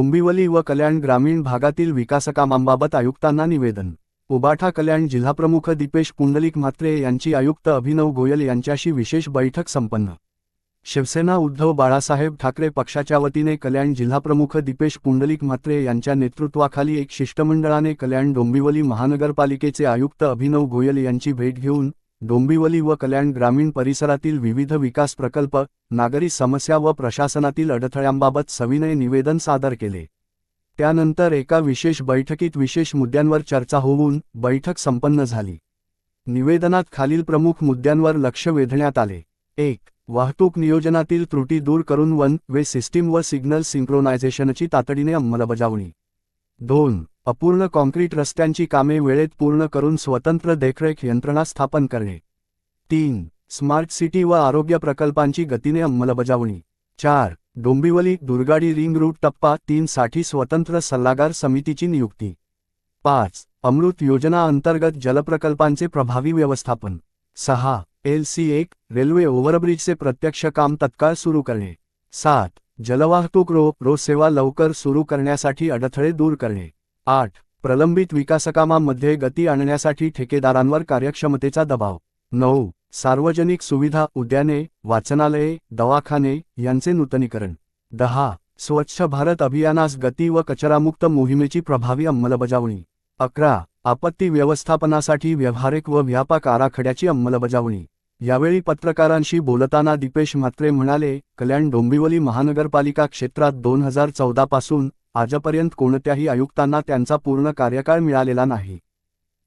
डोंबिवली व कल्याण ग्रामीण भागातील विकासकामांबाबत आयुक्तांना निवेदन. उबाठा कल्याण जिल्हाप्रमुख दीपेश पुंडलिक म्हात्रे यांची आयुक्त अभिनव गोयल यांच्याशी विशेष बैठक संपन्न. शिवसेना उद्धव बाळासाहेब ठाकरे पक्षाच्या वतीने कल्याण जिल्हाप्रमुख दीपेश पुंडलिक म्हात्रे यांच्या नेतृत्वाखाली एक शिष्टमंडळाने कल्याण डोंबिवली महानगरपालिकेचे आयुक्त अभिनव गोयल यांची भेट घेऊन डोंबिवली व कल्याण ग्रामीण परिसरातील विविध विकास प्रकल्प नागरी समस्या व प्रशासनातील अडथळ्यांबाबत सविनय निवेदन सादर केले. त्यानंतर एका विशेष बैठकीत विशेष मुद्द्यांवर चर्चा होऊन बैठक संपन्न झाली. निवेदनात खालील प्रमुख मुद्द्यांवर लक्ष वेधण्यात आले. एक वाहतूक नियोजनातील त्रुटी दूर करून वन वे सिस्टीम व सिग्नल सिंक्रोनायझेशनची तातडीने अंमलबजावणी. दोन अपूर्ण कॉन्क्रीट रस्त्यांची कामे वेळेत पूर्ण करून स्वतंत्र देखरेख यंत्रणा स्थापन करणे. तीन स्मार्ट सिटी व आरोग्य प्रकल्पांची गतीने अंमलबजावणी. चार डोंबिवली दुर्गाडी रिंग रूट टप्पा तीन साठी स्वतंत्र सल्लागार समितीची नियुक्ती. पाच अमृत योजना अंतर्गत जलप्रकल्पांचे प्रभावी व्यवस्थापन. सहा एल सी एक रेल्वे ओव्हरब्रिजचे प्रत्यक्ष काम तत्काळ सुरू करणे. सात जलवाहतूक रो रो सेवा लवकर सुरू करण्यासाठी अडथळे दूर करणे. आठ. प्रलंबित विकासकामांमध्ये गती आणण्यासाठी ठेकेदारांवर कार्यक्षमतेचा दबाव. नऊ. सार्वजनिक सुविधा उद्याने वाचनालये दवाखाने यांचे नूतनीकरण. दहा. स्वच्छ भारत अभियानास गती व कचरामुक्त मोहिमेची प्रभावी अंमलबजावणी. अकरा. आपत्ती व्यवस्थापनासाठी व्यावहारिक व व्यापक आराखड्याची अंमलबजावणी. यावेळी पत्रकारांशी बोलताना दीपेश म्हात्रे म्हणाले कल्याण डोंबिवली महानगरपालिका क्षेत्रात दोन हजार चौदा पासून आजपर्यंत कोणत्याही आयुक्तांना त्यांचा पूर्ण कार्यकाळ मिळालेला नाही.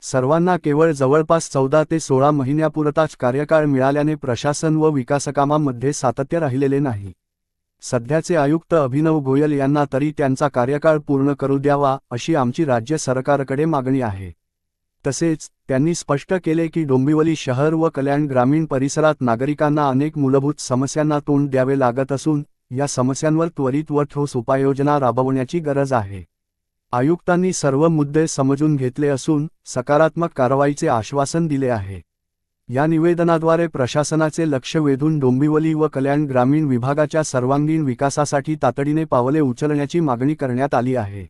सर्वांना केवळ जवळपास चौदा ते सोळा महिन्यापुरताच कार्यकाळ मिळाल्याने प्रशासन व विकासकामांमध्ये सातत्य राहिलेले नाही. सध्याचे आयुक्त अभिनव गोयल यांना तरी त्यांचा कार्यकाळ पूर्ण करू द्यावा अशी आमची राज्य सरकारकडे मागणी आहे. तसेच त्यांनी स्पष्ट केले की डोंबिवली शहर व कल्याण ग्रामीण परिसरात नागरिकांना अनेक मूलभूत समस्यांना तोंड द्यावे लागत असून या समस्यांवर त्वरित व ठोस उपाययोजना राबवण्याची गरज आहे. आयुक्तांनी सर्व मुद्दे समजून घेतले असून सकारात्मक कारवाईचे आश्वासन दिले आहे. या निवेदनाद्वारे प्रशासनाचे लक्ष वेधून डोंबिवली व कल्याण ग्रामीण विभागाच्या सर्वांगीण विकासासाठी तातडीने पावले उचलण्याची मागणी करण्यात आली आहे.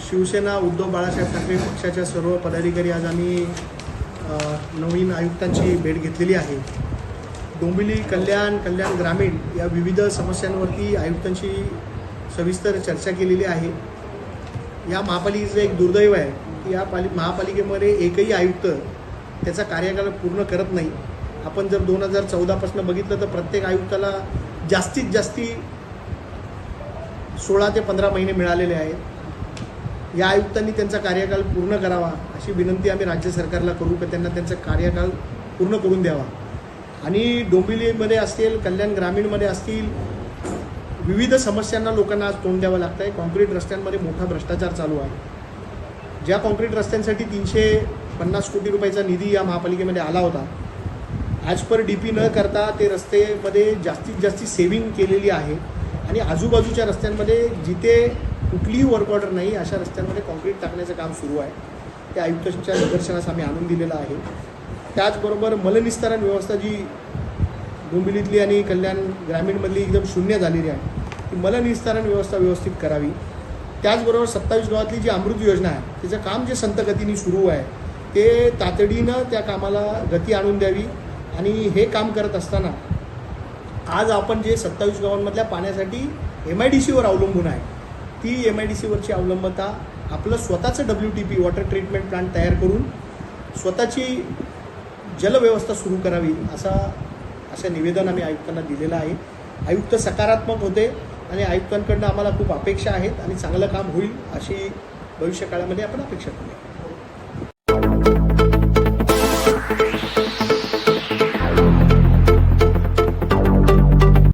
शिवसेना उद्धव बाळासाहेब ठाकरे पक्षाच्या सर्व पदाधिकारी आज आम्ही नवीन आयुक्तांची भेट घेतलेली आहे. डोंबिवली कल्याण कल्याण ग्रामीण या विविध समस्यांवरती आयुक्तांशी सविस्तर चर्चा केलेली आहे. या महापालिकेचं एक दुर्दैव आहे की या पाली महापालिकेमध्ये एकही आयुक्त त्याचा कार्यकाळ पूर्ण करत नाही. आपण जर दोन हजार चौदापासून बघितलं तर प्रत्येक आयुक्ताला जास्तीत जास्ती सोळा ते पंधरा महिने मिळालेले आहेत. या आयुक्तांनी त्यांचा कार्यकाळ पूर्ण करावा अशी विनंती आम्ही राज्य सरकारला करू की त्यांना त्यांचा कार्यकाळ पूर्ण करून द्यावा. आणि डोंबिवलीमध्ये असतील कल्याण ग्रामीणमध्ये असतील विविध समस्यांना लोकांना आज तोंड द्यावं लागतं आहे कॉन्क्रीट रस्त्यांमध्ये मोठा भ्रष्टाचार चालू आहे. ज्या कॉन्क्रीट रस्त्यांसाठी तीनशे पन्नास कोटी रुपयाचा निधी या महापालिकेमध्ये आला होता ॲज पर डी पी न करता ते रस्तेमध्ये जास्तीत जास्त सेविंग केलेली आहे. आणि आजूबाजूच्या रस्त्यांमध्ये जिथे कुठलीही वर्क ऑर्डर नाही अशा रस्त्यांमध्ये कॉन्क्रीट टाकण्याचं काम सुरू आहे. त्या आयुक्तांच्या निदर्शनास आम्ही आणून दिलेलं आहे. त्याचबरोबर मलनिस्तारण व्यवस्था जी डोंबिवलीतली आणि कल्याण ग्रामीणमधली एकदम शून्य झालेली आहे ती मलनिस्तारण व्यवस्था व्यवस्थित करावी. त्याचबरोबर सत्तावीस गावातली जी अमृत योजना आहे तिचं काम जे संतगतीने सुरू आहे ते तातडीनं त्या कामाला गती आणून द्यावी आणि हे काम करत असताना आज आपण जे सत्तावीस गावांमधल्या पाण्यासाठी एम आय डी सीवर अवलंबून आहे ती एम आय डी सीवरची अवलंबता आपलं स्वतःचं W T P water treatment plant तयार करून स्वतःची जलव्यवस्था सुरू करावी असा असं निवेदन आम्ही आयुक्तांना दिलेलं आहे. आयुक्त सकारात्मक होते आणि आयुक्तांकडनं आम्हाला खूप अपेक्षा आहेत आणि चांगलं काम होईल अशी भविष्यकाळामध्ये आपण अपेक्षा करूया